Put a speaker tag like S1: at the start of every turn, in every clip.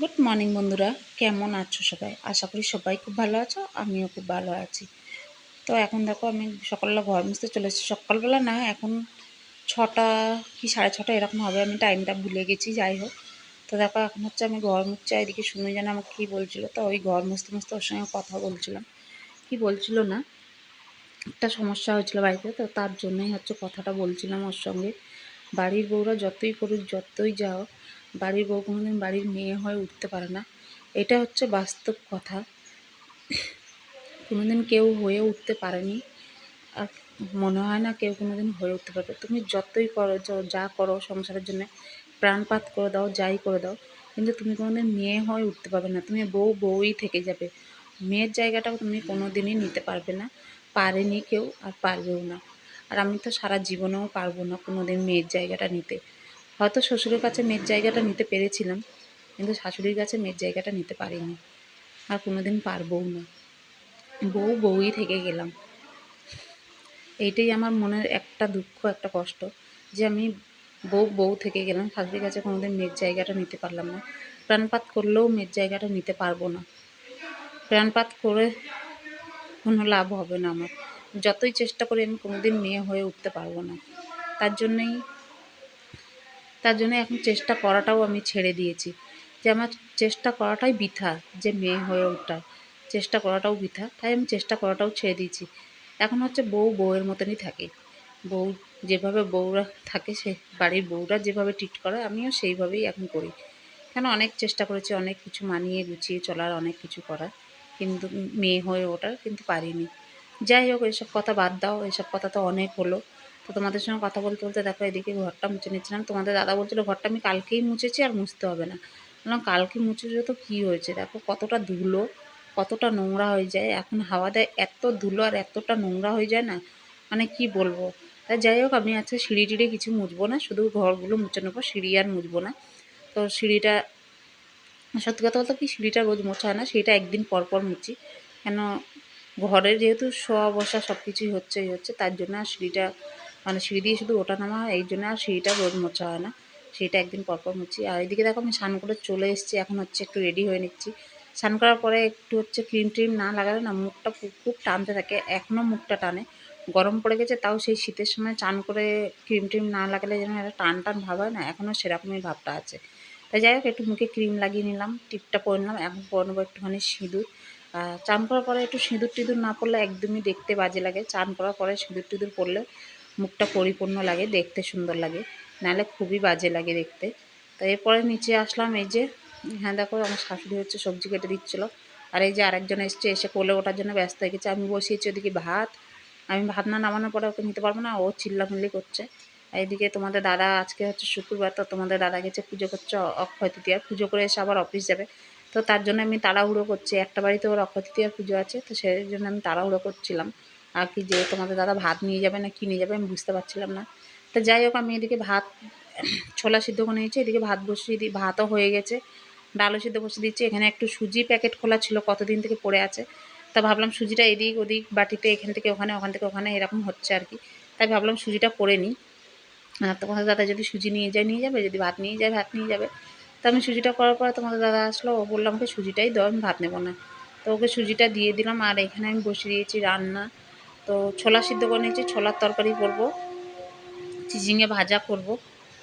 S1: Good morning বন্ধুরা। কেমন আছো সবাই? আশা করি সবাই খুব ভালো আছো, আমিও খুব ভালো আছি। তো এখন দেখো, আমি সকালবেলা ঘর মুছতে চলে এসেছি। সকালবেলা না, এখন ছটা কি সাড়ে ছটা এরকম হবে, আমি টাইমটা ভুলে গেছি, যাই হোক। তো দেখো, এখন হচ্ছে আমি ঘর মুছছি এদিকে শুনে যেন আমাকে কী বলছিলো। তো ওই ঘর মুছতে মুছতে ওর সঙ্গে কথা বলছিলাম। কি বলছিল না? একটা সমস্যা হয়েছিল বাড়িতে, তো তার জন্যই হচ্ছে কথাটা বলছিলাম ওর সঙ্গে। বাড়ির বউরা যতই করুক, যতই যাও, বাড়ির বউ কোনোদিন বাড়ির মেয়ে হয়ে উঠতে পারে না। এটা হচ্ছে বাস্তব কথা। কোনোদিন কেউ হয়ে উঠতে পারেনি। আর মনে হয় না কেউ কোনোদিন হয়ে উঠতে পারবে। তুমি যতই করো, যা করো সংসারের জন্য, প্রাণপাত করে দাও, যাই করে দাও, কিন্তু তুমি কোনোদিন মেয়ে হয়ে উঠতে পারবে না। তুমি বউ, বউই থেকে যাবে। মেয়ের জায়গাটাও তুমি কোনো দিনই নিতে পারবে না। পারেনি কেউ আর পারবেও না। আর আমি তো সারা জীবনেও পারব না কোনো দিন মেয়ের জায়গাটা নিতে। হয়তো শ্বশুরের কাছে মেয়ের জায়গাটা নিতে পেরেছিলাম, কিন্তু শাশুড়ির কাছে মেয়ের জায়গাটা নিতে পারিনি। আর কোনো দিন পারবও না। বউ বউই থেকে গেলাম। এইটাই আমার মনের একটা দুঃখ, একটা কষ্ট যে আমি বউ বউ থেকে গেলাম। শাশুড়ির কাছে কোনোদিন মেয়ের জায়গাটা নিতে পারলাম না। প্রাণপাত করলেও মেয়ের জায়গাটা নিতে পারব না। প্রাণপাত করে কোনো লাভ হবে না আমার। যতই চেষ্টা করি আমি কোনোদিন মেয়ে হয়ে উঠতে পারব না। তার জন্যই, তার জন্য এখন চেষ্টা করাটাও আমি ছেড়ে দিয়েছি। যে আমার চেষ্টা করাটাই বৃথা যে মেয়ে হয়ে ওঠার চেষ্টা করাটাও বৃথা, তাই আমি চেষ্টা করাটাও ছেড়ে দিয়েছি। এখন হচ্ছে বউ বউয়ের মতনই থাকে। বউ যেভাবে বউরা থাকে, সে বাড়ির বউরা যেভাবে ট্রিট করে, আমিও সেইভাবেই এখন করি। কেন অনেক চেষ্টা করেছি, অনেক কিছু মানিয়ে গুছিয়ে চলার, অনেক কিছু করার। কিন্তু মেয়ে হয়ে ওঠার কিন্তু পারিনি। যাই হোক এইসব কথা বাদ দাও এইসব কথা তো অনেক হলো। তো তোমাদের সঙ্গে কথা বলতে বলতে দেখো, এদিকে ঘরটা মুছে নিচ্ছিলাম তোমাদের দাদা বলছিলো, ঘরটা আমি কালকেই মুছেছি আর মুছতে হবে না। বললাম, কালকে মুছেছো তো কী হয়েছে? দেখো কতটা ধুলো, কতটা নোংরা হয়ে যায়। এখন হাওয়া দেয় এত ধুলো আর এতটা নোংরা হয়ে যায় না মানে কি বলব? তাই যাই হোক, আমি আজকে সিঁড়ি টিড়ি কিছু মুছবো না, শুধু ঘরগুলো মুছে নেব, সিঁড়ি আর মুছবো না। তো সিঁড়িটা, সত্যি কথা বলতে কি সিঁড়িটা রোজ মোছা হয় না সিঁড়িটা একদিন পর পর মুছি। কেন ঘরে যেহেতু শোয়া বসা সব কিছুই হচ্ছে হচ্ছে, তার জন্য আর সিঁড়িটা মানে সিঁড়ি দিয়ে শুধু ওটা নামা হয় এই জন্য আর সিঁড়িটা রোজ মোছা হয় না। সিঁড়িটা একদিন পর পর মুছি। আর এদিকে দেখো আমি স্নান করে চলে এসেছি, এখন হচ্ছে একটু রেডি হয়ে নিচ্ছি। স্নান করার পরে একটু হচ্ছে ক্রিম ট্রিম না লাগালে না মুখটা খুব টানতে থাকে এখনও মুখটা টানে। গরম পড়ে গেছে, তাও সেই শীতের সময় চান করে ক্রিম ট্রিম না লাগালে যেন একটা টান টান ভাব হয় না এখনও সেরকমই ভাবটা আছে। তাই যাই হোক, একটু মুখে ক্রিম লাগিয়ে নিলাম, টিপটা পরে নিলাম, এখন পরে নেব একটুখানি সিঁদুর। চান করার পরে একটু সিঁদুর টিঁদুর না পড়লে একদমই দেখতে বাজে লাগে। চান করার পরে সিঁদুর টিঁদুর পরলে মুখটা পরিপূর্ণ লাগে, দেখতে সুন্দর লাগে। নাহলে খুবই বাজে লাগে দেখতে। তো এরপরে নিচে আসলাম, এই যে হ্যাঁ দেখো, আমার শাশুড়ি হচ্ছে সবজি কেটে দিচ্ছিল। আর এই যে আরেকজন এসছে, এসে কোলে ওঠার জন্য ব্যস্ত হয়ে গেছে। আমি বসিয়েছি ওদিকে ভাত। আমি ভাত না নামানোর পরে ওকে নিতে পারব না, ও চিল্লামিল্লি করছে। এইদিকে তোমাদের দাদা আজকে হচ্ছে শুক্রবার, তো তোমাদের দাদা গেছে পুজো করছে অক্ষয় তৃতীয়ার। পুজো করে এসে আবার অফিস যাবে। তো তার জন্য আমি তাড়াহুড়ো করছি। একটা বাড়িতে ওর অক্ষয় তৃতীয়ার পুজো আছে, তো সেই জন্য আমি তাড়াহুড়ো করছিলাম। আর কি যে তোমাদের দাদা ভাত নিয়ে যাবে না, কী নিয়ে যাবে আমি বুঝতে পারছিলাম না। তো যাই হোক, আমি এদিকে ভাত, ছোলা সিদ্ধ করে নিয়েছি, এদিকে ভাত বসিয়ে দিই ভাতও হয়ে গেছে। ডালও সিদ্ধ বসিয়ে দিচ্ছি। এখানে একটু সুজি প্যাকেট খোলা ছিল, কতদিন থেকে পড়ে আছে। তা ভাবলাম সুজিটা এদিক ওদিক বাটিতে, এখান থেকে ওখানে, ওখান থেকে ওখানে, এরকম হচ্ছে আর কি। তাই ভাবলাম সুজিটা করে নিই। তোমাদের দাদা যদি সুজি নিয়ে যায়, নিয়ে যাবে, যদি ভাত নিয়ে যায়, ভাত নিয়ে যাবে। তো আমি সুজিটা করার পরে তোমাদের দাদা আসলো, ও বললাম ওকে সুজিটাই দাও, আমি ভাত নেব না। তো ওকে সুজিটা দিয়ে দিলাম, আর এখানে আমি বসিয়ে দিয়েছি রান্না। তো ছোলা সিদ্ধ করে নিয়েছি, ছোলার তরকারি করব চিচিঙে ভাজা করব,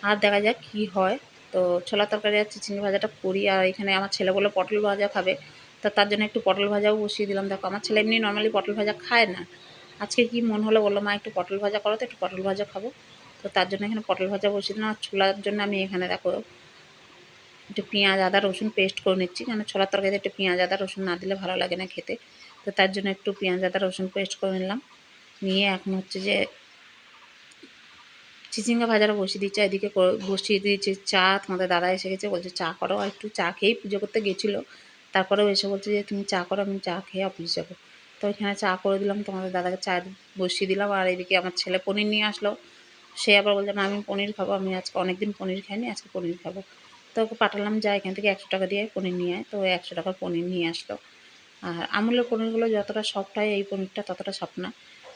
S1: আর দেখা যাক কী হয়। তো ছোলা তরকারি আর চিচিঙে ভাজাটা করি, আর এখানে আমার ছেলে বলে পটল ভাজা খাবে। তা তার জন্য একটু পটল ভাজাও বসিয়ে দিলাম। দেখো, আমার ছেলে এমনি নর্মালি পটল ভাজা খায় না। আজকে কি মন হলো বলল, মা, একটু পটল ভাজা করো তো, একটু পটল ভাজা খাব। তো তার জন্য এখানে পটল ভাজা বসিয়ে দিলাম, আর ছোলার জন্য আমি এখানে, দেখো একটু পেঁয়াজ, আদা, রসুন পেস্ট করে নিচ্ছি। কারণ ছোলার তরকারিতে একটু পেঁয়াজ, আদা, রসুন না দিলে ভালো লাগে না খেতে। তো তার জন্য একটু পেঁয়াজ, আদা, রসুন পেস্ট করে নিলাম। নিয়ে এখন হচ্ছে যে চিচিঙ্গা ভাজাটা বসিয়ে দিচ্ছে। এদিকে বসিয়ে দিয়েছে চা। তোমাদের দাদা এসে গেছে, বলছে চা করো। আর একটু চা খেয়েই পুজো করতে গেছিল। তারপরেও এসে বলছে যে, তুমি চা করো, আমি চা খেয়ে অফিস যাব। তো এখানে চা করে দিলাম। তোমাদের দাদাকে চা বসিয়ে দিলাম। আর এদিকে আমার ছেলে পনির নিয়ে আসলো। সে আবার বলছে, না, আমি পনির খাব। আমি আজকে অনেকদিন পনির খাইনি, আজকে পনির খাব। তো ওকে পাঠালাম, যা এখান থেকে একশো টাকা দিয়ে পনির নিয়ে আয়। তো একশো টাকার পনির নিয়ে আসলো। আর আমুলের পনিরগুলো যতটা সফট হয়, এই পনিরটা ততটা সফট না।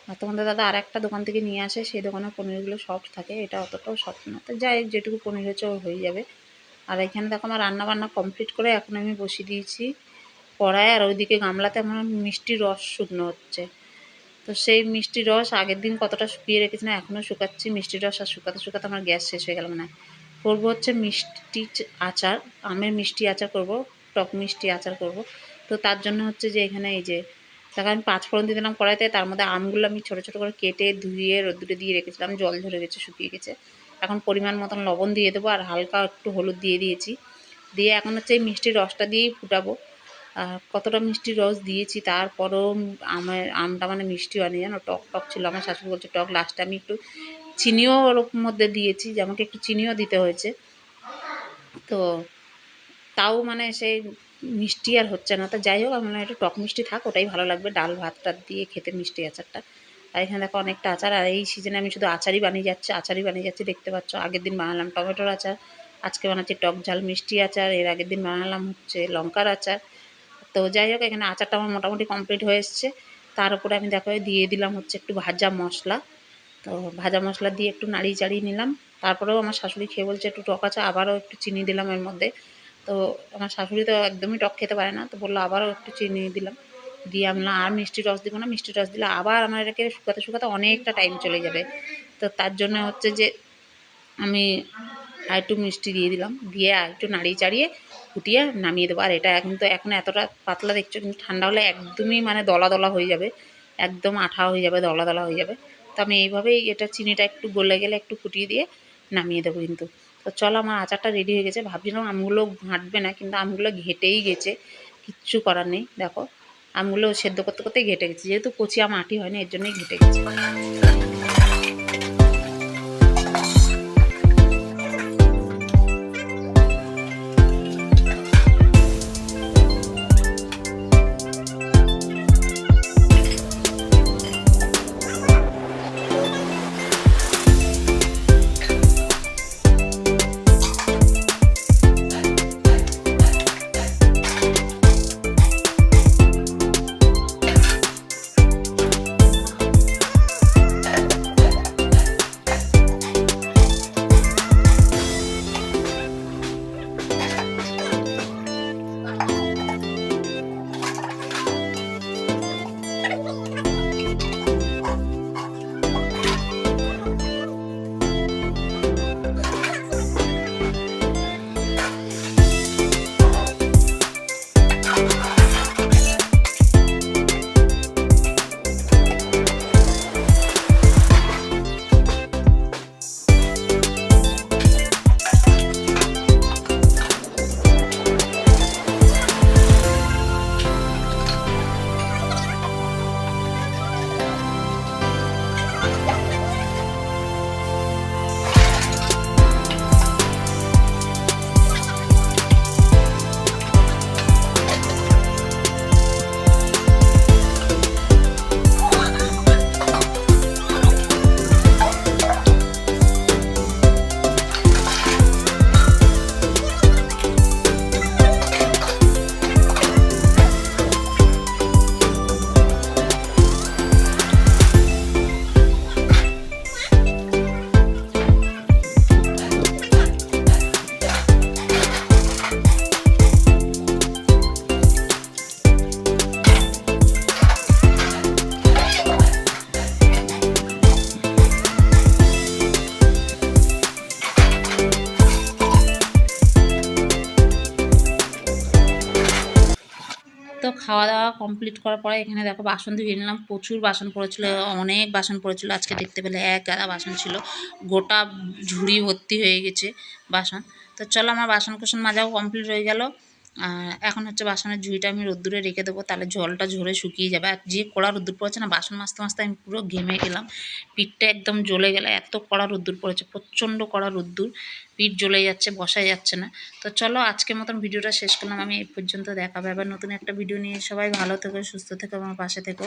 S1: আর তোমাদের দাদা আর একটা দোকান থেকে নিয়ে আসে, সেই দোকানের পনিরগুলো সফট থাকে, এটা অতটাও সফট না। তো যাই যেটুকু পনির হচ্ছে ও হয়ে যাবে। আর এখানে দেখো আমার রান্না বান্না কমপ্লিট করে এখন আমি বসিয়ে দিয়েছি কড়াই আর ওইদিকে গামলাতে আমার মিষ্টি রস শুকনো হচ্ছে। তো সেই মিষ্টি রস আগের দিন কতটা শুকিয়ে রেখেছি না এখনও শুকাচ্ছি। মিষ্টি রস আর শুকাতে শুকাতে আমার গ্যাস শেষ হয়ে গেল মানে করব হচ্ছে মিষ্টি আচার। আমের মিষ্টি আচার করব, টক মিষ্টি আচার করব। তো তার জন্য হচ্ছে যে এখানে এই যে, তাকে আমি পাঁচ ফোড়ন দিয়ে দিলাম কড়াইতে। তার মধ্যে আমগুলো আমি ছোটো ছোটো করে কেটে ধুয়ে রোদ্দুরে দিয়ে রেখেছিলাম। জল ঝরে গেছে, শুকিয়ে গেছে। এখন পরিমাণ মতন লবণ দিয়ে দেবো আর হালকা একটু হলুদ দিয়ে দিয়েছি। দিয়ে এখন হচ্ছে এই মিষ্টির রসটা দিয়েই ফুটাবো। আর কতটা মিষ্টির রস দিয়েছি তারপরেও আমার আমটা মানে মিষ্টি হয়নি জানো, টক টক ছিল। আমার শাশুড়ি বলছে, টক লাস্টে আমি একটু চিনিও ওর মধ্যে দিয়েছি যে আমাকে একটু চিনিও দিতে হয়েছে। তো তাও মানে সেই মিষ্টি আর হচ্ছে না। তো যাই হোক, আমার একটু টক মিষ্টি থাক, ওটাই ভালো লাগবে। ডাল ভাত টাত দিয়ে খেতে মিষ্টি আচারটা। আর এখানে দেখো অনেকটা আচার। আর এই সিজনে আমি শুধু আচারই বানিয়ে যাচ্ছি, আচারই বানিয়ে যাচ্ছি, দেখতে পাচ্ছ। আগের দিন বানালাম টমেটোর আচার, আজকে বানাচ্ছি টক ঝাল মিষ্টি আচার, এর আগের দিন বানালাম হচ্ছে লঙ্কার আচার। তো যাই হোক, এখানে আচারটা আমার মোটামুটি কমপ্লিট হয়ে এসছে। তার উপরে আমি দেখো দিয়ে দিলাম হচ্ছে একটু ভাজা মশলা। তো ভাজা মশলা দিয়ে একটু নাড়িয়ে চাড়িয়ে নিলাম। তারপরেও আমার শাশুড়ি খেয়ে বলছে, একটু টক আছে, আবারও একটু চিনি দিলাম এর মধ্যে। তো আমার শাশুড়ি তো একদমই টক খেতে পারে না, তো বলল, আবারও একটু চিনি দিলাম। দিয়ে আমি আর মিষ্টি রস দিব না, মিষ্টি রস দিলে আবার আমার এটাকে শুকাতে শুকাতে অনেকটা টাইম চলে যাবে। তো তার জন্য হচ্ছে যে আমি আর একটু মিষ্টি দিয়ে দিলাম, দিয়ে আর একটু নাড়িয়ে চাড়িয়ে ফুটিয়ে নামিয়ে দেবো। আর এটা কিন্তু এখন এতটা পাতলা দেখছ, কিন্তু ঠান্ডা হলে একদমই মানে দলা দলা হয়ে যাবে, একদম আঠা হয়ে যাবে, দলা দলা হয়ে যাবে। তো আমি এইভাবেই এটা চিনিটা একটু গলে গেলে একটু ফুটিয়ে দিয়ে নামিয়ে দেবো কিন্তু। তো চলো আমার আচারটা রেডি হয়ে গেছে। ভাবছিলাম আমগুলো ঘাঁটবে না, কিন্তু আমগুলো ঘেটেই গেছে। কিচ্ছু করার নেই। দেখো, আমগুলো সেদ্ধ করতে করতে ঘেটে গেছে। যেহেতু কচি আম আটি হয়নি, এর জন্যই ঘেটে গেছে। তো খাওয়া দাওয়া কমপ্লিট করার পরে এখানে দেখো বাসন ধুয়ে নিলাম। প্রচুর বাসন পড়েছিল, অনেক বাসন পড়েছিল। আজকে দেখতে পেলে এক গাদা বাসন ছিল। গোটা ঝুড়ি ভর্তি হয়ে গেছে বাসন। তো চলো আমার বাসন কুসন মাজাও কমপ্লিট হয়ে গেল। এখন হচ্ছে বাসনের ঝুড়িটা আমি রোদ্দুরে রেখে দেবো, তাহলে জলটা ঝরে শুকিয়ে যাবে। আর যে কড়া রোদ্দুর পড়েছে না, বাসন মাজতে মাজতে আমি পুরো ঘেমে গেলাম। পিঠটা একদম জ্বলে গেলে এত কড়া রোদ্দুর পড়েছে, প্রচণ্ড কড়া রোদ্দুর। পিঠ জ্বলে যাচ্ছে বসাই যাচ্ছে না। তো চলো আজকে মতন ভিডিওটা শেষ করলাম। আমি এই পর্যন্ত দেখাবে। আবার নতুন একটা ভিডিও নিয়ে সবাই ভালো থেকো, সুস্থ থেকো আমার পাশে থেকো।